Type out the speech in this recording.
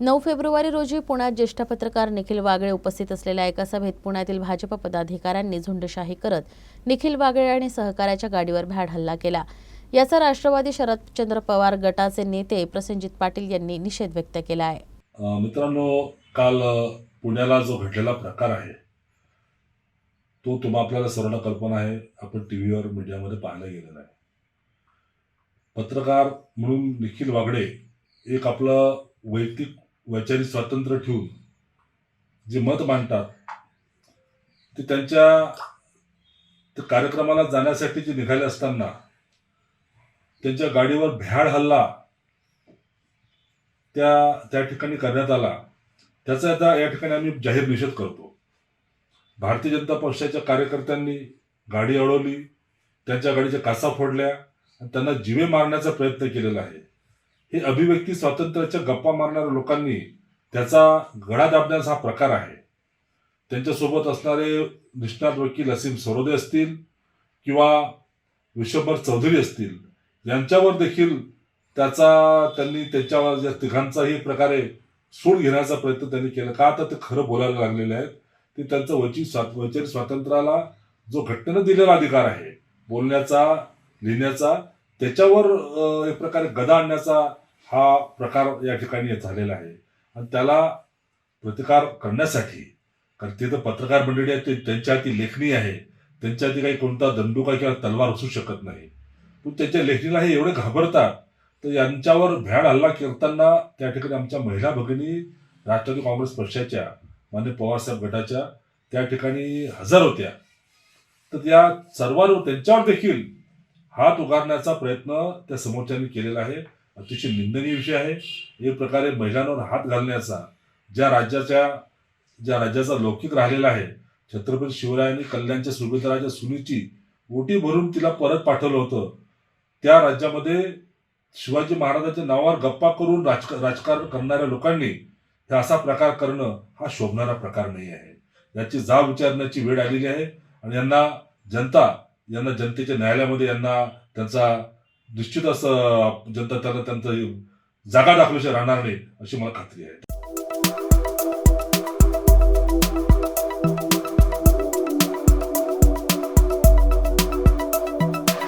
नऊ फेब्रुवारी रोजी पुण्यात ज्येष्ठ पत्रकार निखिल वागळे उपस्थित असलेल्या एका सभेत पुण्यातील भाजप पदाधिकाऱ्यांनी झुंडशाही करत निखिल वागळे आणि सहकाऱ्याच्या गाडीवर भ्याड हल्ला केला. याचा राष्ट्रवादी शरदचंद्र पवार गटाचे नेते प्रसेनजित पाटील यांनी निषेध व्यक्त केला आहे. मित्रांनो काल पुण्याला जो घडलेला प्रकार आहे तो तुम्हा आपल्याला सर्वांना कल्पना आहे. आपण टी व्हीवर मीडियामध्ये पाहायला गेलेला आहे पत्रकार म्हणून निखिल वागडे एक आपलं वैयक्तिक वैचारिक स्वातंत्र्य ठेवून जे मत मांडतात ते त्यांच्या कार्यक्रमाला जाण्यासाठी जे निघाले असताना त्यांच्या गाडीवर भ्याड हल्ला त्या त्या ठिकाणी करण्यात आला. त्याचा आता या ठिकाणी आम्ही जाहीर निषेध करतो. भारतीय जनता पक्षाच्या कार्यकर्त्यांनी गाडी अडवली त्यांच्या गाडीच्या कासा फोडल्या आणि त्यांना जिवे मारण्याचा प्रयत्न केलेला आहे. हे अभिव्यक्ती स्वातंत्र्याच्या गप्पा मारणाऱ्या लोकांनी त्याचा गळा दाबण्याचा हा प्रकार आहे. त्यांच्यासोबत असणारे निष्णात वकील असीम सरोदे असतील किंवा विश्वभर चौधरी असतील यांच्यावर देखील त्याचा त्यांनी त्याच्यावर ज्या तिघांचाही प्रकारे सूड घेण्याचा प्रयत्न त्यांनी केला. का तर ते खरं बोलायला लागलेले आहेत? ते त्यांचं वैचिक स्वा वैचारिक स्वातंत्र्याला जो घटनेनं दिलेला अधिकार आहे बोलण्याचा लिहिण्याचा त्याच्यावर एक प्रकारे गदा आणण्याचा हा प्रकार या ठिकाणी झालेला आहे. आणि त्याला प्रतिकार करण्यासाठी कारण तिथं पत्रकार मंडळी आहे ते त्यांच्या हाती लेखणी आहे. त्यांच्या हाती काही कोणता दंडुका किंवा तलवार असू शकत नाही. पण त्यांच्या लेखणीला हे एवढे घाबरतात तर यांच्यावर भ्याड हल्ला करताना त्या ठिकाणी आमच्या महिला भगिनी राष्ट्रवादी काँग्रेस पक्षाच्या मान्य पवारसाहेब गटाच्या त्या ठिकाणी हजर होत्या. तर त्या सर्वांवर त्यांच्यावर देखील हात उगारण्याचा प्रयत्न त्या समोरच्यांनी केलेला आहे. अतिशय निंदनीय विषय आहे. एक प्रकारे महिलांवर हात घालण्याचा ज्या राज्याच्या ज्या राज्याचा लौकिक राहिलेला आहे छत्रपती शिवरायांनी कल्याणच्या सुभेदाराच्या सुनीची ओटी भरून तिला परत पाठवलं होतं. त्या राज्यामध्ये शिवाजी महाराजांच्या नावावर गप्पा करून राजक राजकारण करणाऱ्या लोकांनी हे असा प्रकार करणं हा शोभणारा प्रकार नाही आहे. याची जाब विचारण्याची वेळ आलेली आहे आणि यांना जनता यांना जनतेच्या न्यायालयामध्ये यांना त्यांचा निश्चित असं जनता त्यांना त्यांचं जागा दाखवल्याशिवाय राहणार नाही अशी मला खात्री आहे.